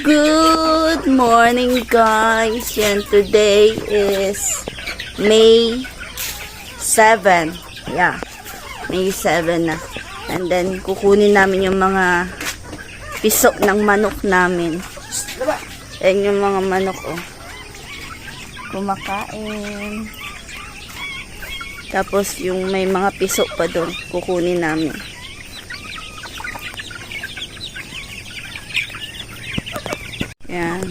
Good morning guys. Yan, today is May 7. Yeah. May 7 na. And then, kukunin namin yung mga piso ng manok namin. Ayan yung mga manok, oh. Kumakain. Tapos, yung may mga piso pa doon, kukunin namin. Yan.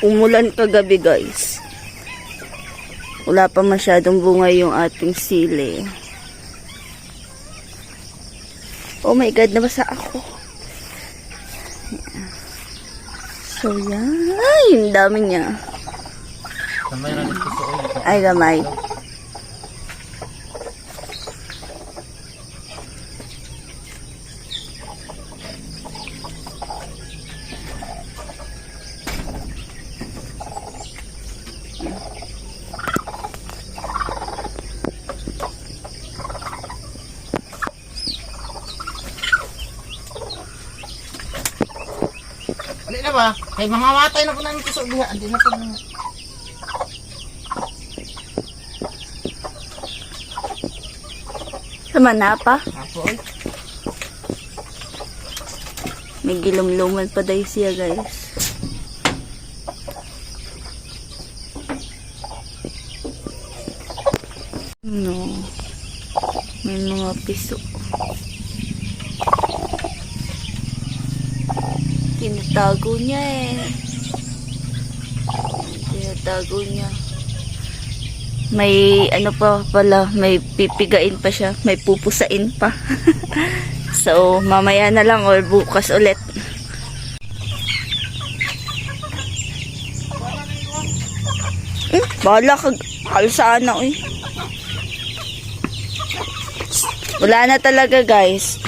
Umulan kagabi guys. Wala pa masyadong bunga yung ating sili. Oh my God, nabasa ako. So yan. Ay, ang dami niya. Ay, gamay. Na ba? Kay mamamatay na po namin sa ulo. Hindi na po namin. Sama na pa. Apo ay. May gilumluman pa daw siya guys. No. May mga piso. Tinatago niya eh. Tinatago niya. May ano pa pala, may pipigain pa siya, may pupusain pa. so, mamaya na lang or bukas ulit. Eh, bahala ka. Kalsaan na, uy. Wala na talaga, guys.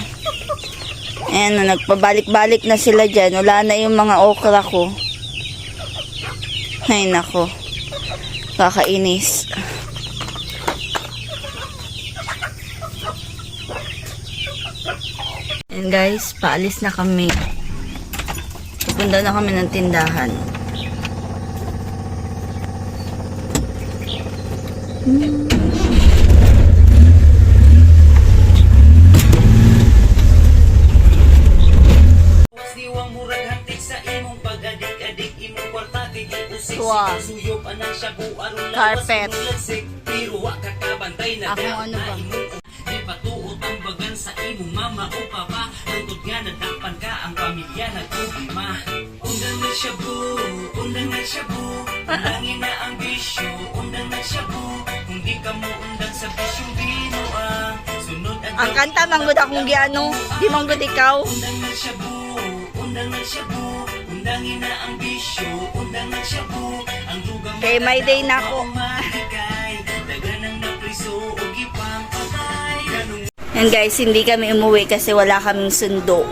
Ayan na, nagpabalik-balik na sila dyan. Wala na yung mga okra ko. Ay, nako. Kakainis. And guys, paalis na kami. Pupunta na kami ng tindahan. Diwang aron Carpet. na Ako ano ba? patuot ang bagan sa imong mama o papa tungkod nga nadakpan ka ang pamilya nagproblema undang na shabu undang na shabu undangin na ang bisyo undang na shabu kung di ka mo undang sa bisyong binuang sunod ang Ang kanta, manggod akong giano. Di manggod ikaw. Undang ng shabu, undang ng shabu, undangin na ang bisyo, undang ng shabu, ang dugang Okay, may day na ako. Yan guys, hindi kami umuwi kasi wala kaming sundo.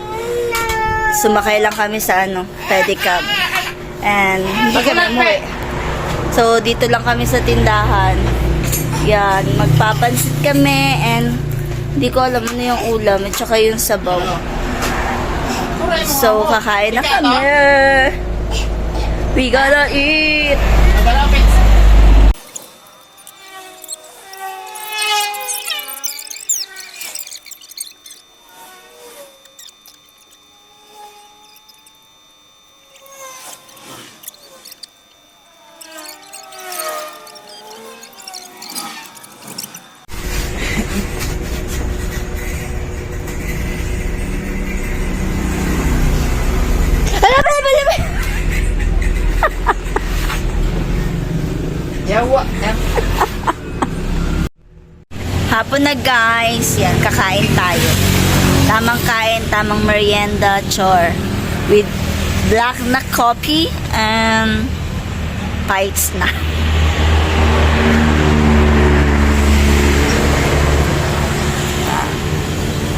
Sumakay lang kami sa ano, pedicab. And hindi kami umuwi. So, dito lang kami sa tindahan. Yan, magpapansit kami and hindi ko alam ano yung ulam at saka yung sabaw. So, kakain na kami. We gotta eat. Na guys, yan, kakain tayo. Tamang kain, tamang merienda, chor. With black na coffee and bites na.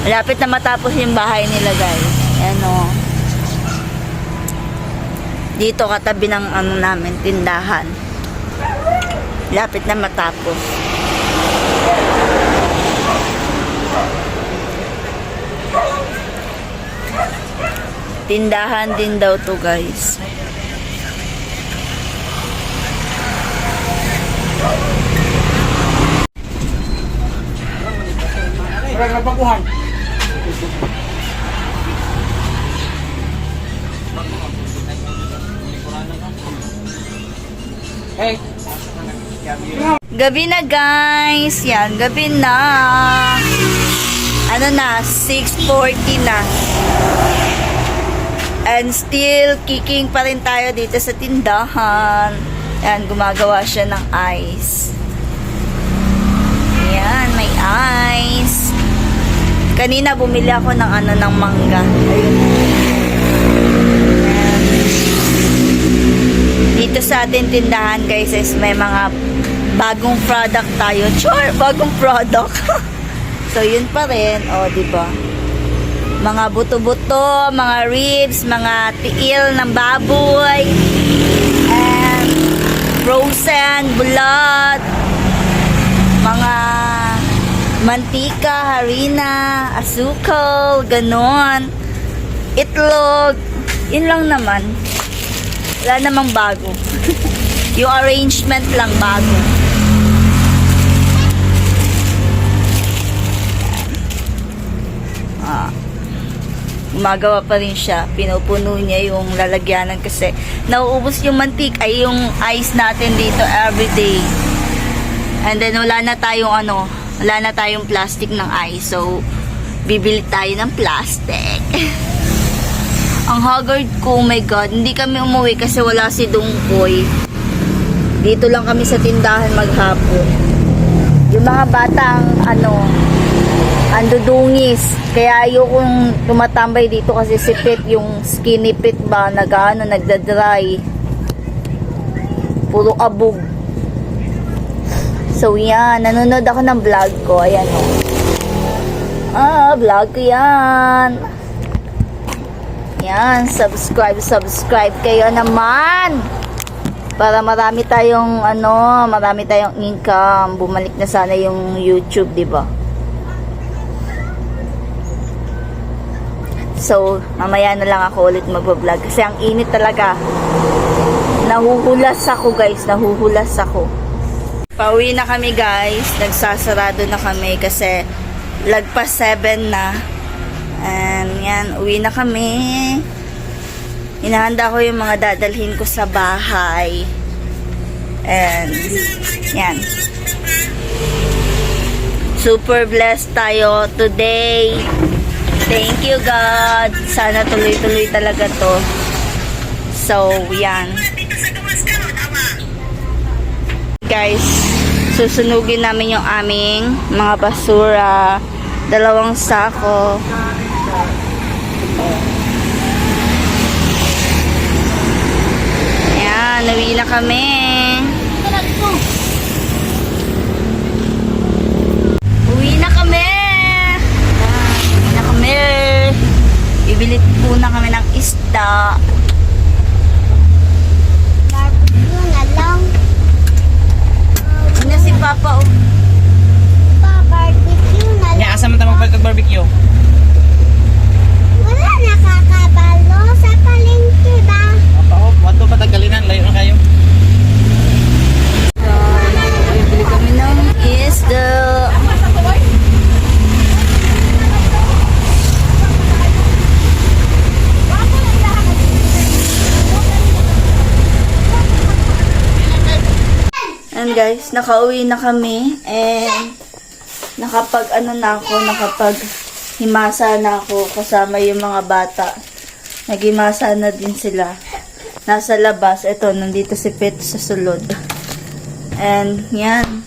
Malapit na matapos yung bahay nila guys. Ano. Dito katabi ng ano namin, tindahan. Lapit na matapos. Tindahan din daw to guys. Hey. Gabi na guys. Yan, gabi na. Ano na, 6.40 na. And still, kicking pa rin tayo dito sa tindahan. Yan, gumagawa siya ng ice. Yan, may ice. Kanina bumili ako ng ano ng mangga. Ayun. Yan. Dito sa ating tindahan guys is may mga bagong product tayo. Sure, bagong product. so yun pa rin, oh, 'di ba? Mga buto-buto, mga ribs, mga tiil ng baboy, and frozen, bulat, mga mantika, harina, asukal, ganon, itlog, yun lang naman. Wala namang bago. Yung arrangement lang bago. Ah. Gumagawa pa rin siya. Pinupuno niya yung lalagyanan kasi nauubos yung mantik ay yung ice natin dito everyday. And then wala na tayong ano, wala na tayong plastic ng ice. So, bibili tayo ng plastic. Ang haggard ko, oh my god, hindi kami umuwi kasi wala si Dungkoy. Dito lang kami sa tindahan maghapon. Yung mga batang ano, andudungis. Kaya ayokong tumatambay dito kasi sipit yung skinny pit ba, nag-ano, nagda-dry. Puro abog. So yan, nanonood ako ng vlog ko. Ayan o. Ah, vlog ko yan. Yan, subscribe, subscribe kayo naman. Para marami tayong ano, marami tayong income. Bumalik na sana yung YouTube, 'di ba? So, mamaya na lang ako ulit magbablog kasi ang init talaga. Nahuhulas ako, guys, nahuhulas ako. Pauwi na kami, guys. Nagsasarado na kami kasi lagpas 7 na. And yan, uwi na kami. Inahanda ko yung mga dadalhin ko sa bahay. And yan. Super blessed tayo today. Thank you God. Sana tuloy-tuloy talaga to. So, yan. Guys, susunugin namin yung aming mga basura. Dalawang sako. Ayan, nawi na kami. Uwi na kami. Ayan, uwi na kami. Bibili po na kami ng isda. Barbecue na lang. Yun na si Papa. Oh. Pa, barbecue na lang. Nya, asa man ta magbalik og barbecue? Wala nakakabalo sa palengke ba? Apa oh, wato pa tagalinan layo na kayo. Bibili kami ng isda. Guys, nakauwi na kami and nakapag ano na ako, nakapag himasa na ako kasama yung mga bata. Nagimasa na din sila. Nasa labas, ito, nandito si Pet sa sulod. And yan,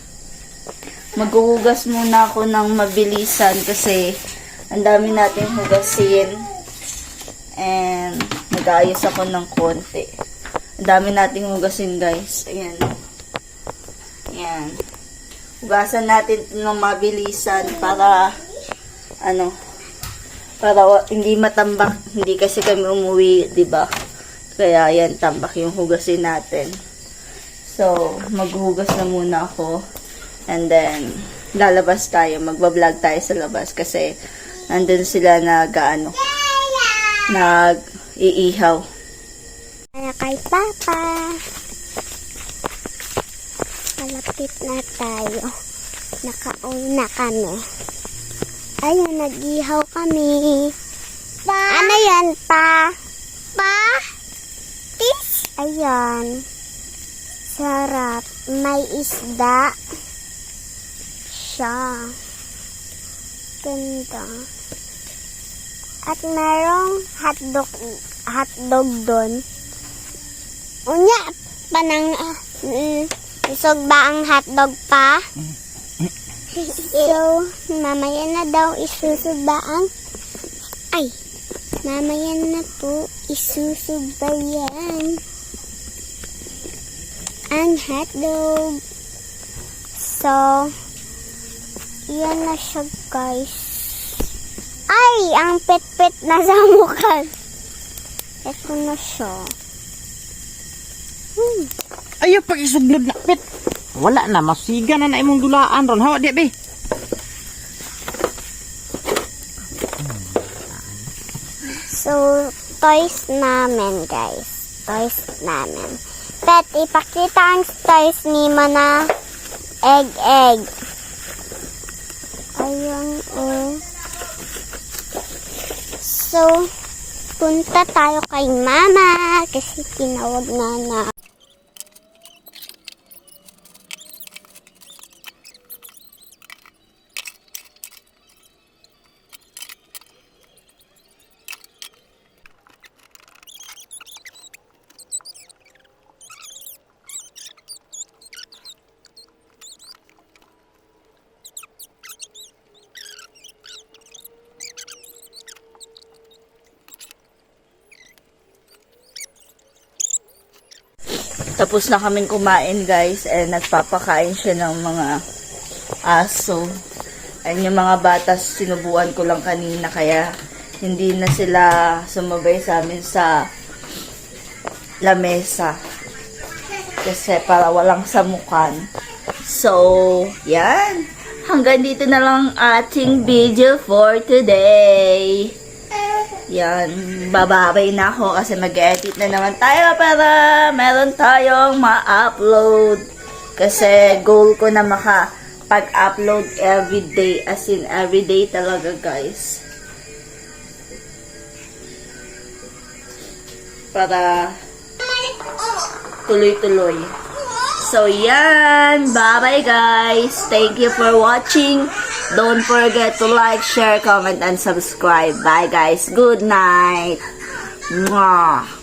maghuhugas muna ako ng mabilisan kasi ang dami nating hugasin. And nag-aayos ako ng konti. Ang dami nating hugasin guys. Ayan. Ayan. Hugasan natin ng mabilisan para ano para hindi matambak. Hindi kasi kami umuwi, 'di ba? Kaya yan tambak yung hugasin natin. So, maghuhugas na muna ako. And then, lalabas tayo. Magbablog tayo sa labas kasi nandun sila nag, ano, nag iihaw. Para kay Papa. Malapit na tayo. Nakauna kami. Ayun, nag-ihaw kami. Pa? Ano yan, pa? Pa? Tis? Ayan. Sarap. May isda. Siya. Ganda. At merong hotdog, hotdog doon. Unya, panang, uh, mm, isog ba ang hotdog pa? so, mamaya na daw isusog ba ang, ay, mamaya na po isusog ba yan? Ang hotdog. So, yan na siya guys. Ay, ang pet-pet na sa mukha. Ito na siya. Hmm. Ayaw pag isublod na pit. Wala na, masiga na na imong dulaan ron. Hawa di, be. So, toys namin, guys. Toys namin. Pet, ipakita ang toys ni Mana egg-egg. Ayun, oh. So, punta tayo kay Mama kasi tinawag na na. Tapos na kaming kumain guys and nagpapakain siya ng mga aso. And yung mga bata sinubuan ko lang kanina kaya hindi na sila sumabay sa amin sa lamesa. Kasi para walang samukan. So, yan. Hanggang dito na lang ating video for today. Yan, bababay na ako kasi mag-edit na naman tayo para meron tayong ma-upload. Kasi goal ko na makapag-upload everyday, as in everyday talaga guys. Para tuloy-tuloy. So, yan. Bye-bye, guys. Thank you for watching. Don't forget to like, share, comment, and subscribe. Bye, guys. Good night. Mwah.